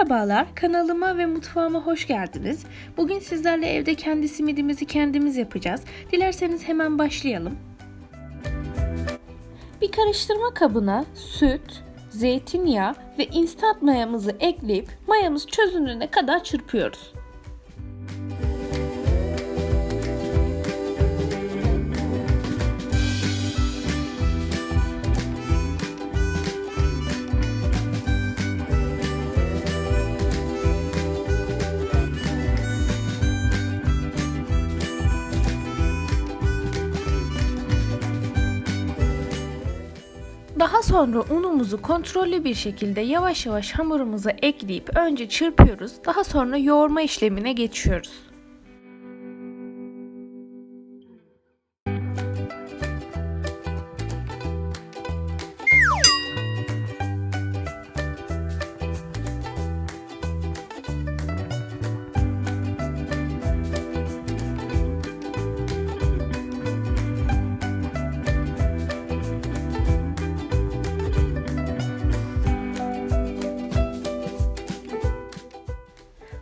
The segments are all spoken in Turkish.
Merhabalar, kanalıma ve mutfağıma hoş geldiniz. Bugün sizlerle evde kendi simidimizi kendimiz yapacağız. Dilerseniz hemen başlayalım. Bir karıştırma kabına süt, zeytinyağı ve instant mayamızı ekleyip mayamız çözünene kadar çırpıyoruz. Daha sonra unumuzu kontrollü bir şekilde yavaş yavaş hamurumuza ekleyip önce çırpıyoruz. Daha sonra yoğurma işlemine geçiyoruz.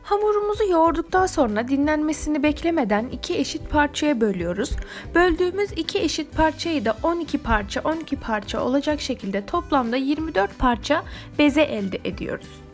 Hamurumuzu yoğurduktan sonra dinlenmesini beklemeden iki eşit parçaya bölüyoruz. Böldüğümüz iki eşit parçayı da 12 parça 12 parça olacak şekilde toplamda 24 parça beze elde ediyoruz.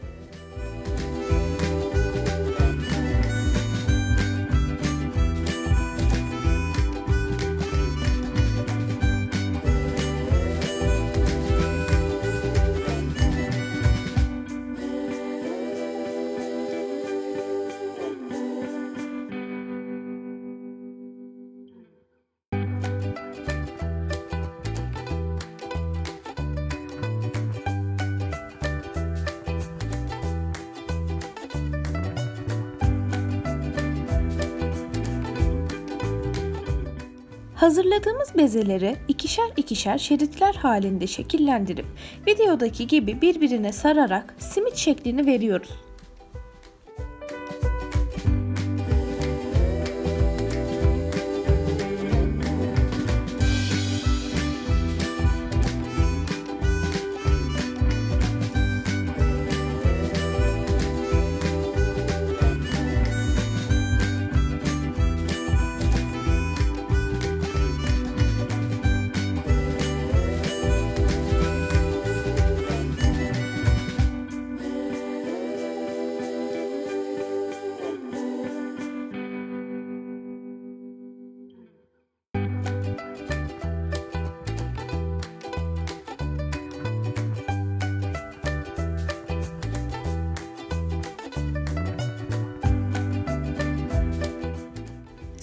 Hazırladığımız bezeleri ikişer ikişer şeritler halinde şekillendirip videodaki gibi birbirine sararak simit şeklini veriyoruz.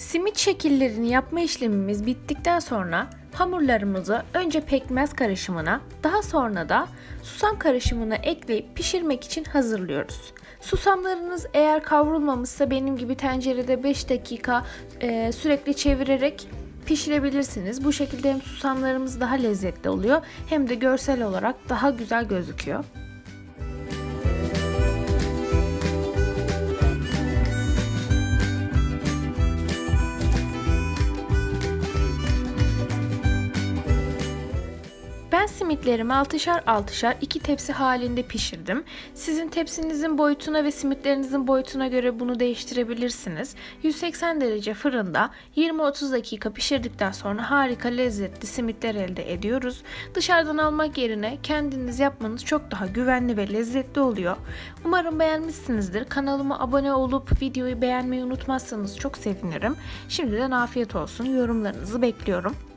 Simit şekillerini yapma işlemimiz bittikten sonra hamurlarımızı önce pekmez karışımına daha sonra da susam karışımına ekleyip pişirmek için hazırlıyoruz. Susamlarınız eğer kavrulmamışsa benim gibi tencerede 5 dakika e, sürekli çevirerek pişirebilirsiniz. Bu şekilde hem susamlarımız daha lezzetli oluyor hem de görsel olarak daha güzel gözüküyor. Ben simitlerimi altışar altışar iki tepsi halinde pişirdim. Sizin tepsinizin boyutuna ve simitlerinizin boyutuna göre bunu değiştirebilirsiniz. 180 derece fırında 20-30 dakika pişirdikten sonra harika lezzetli simitler elde ediyoruz. Dışarıdan almak yerine kendiniz yapmanız çok daha güvenli ve lezzetli oluyor. Umarım beğenmişsinizdir. Kanalıma abone olup videoyu beğenmeyi unutmazsanız çok sevinirim. Şimdiden afiyet olsun. Yorumlarınızı bekliyorum.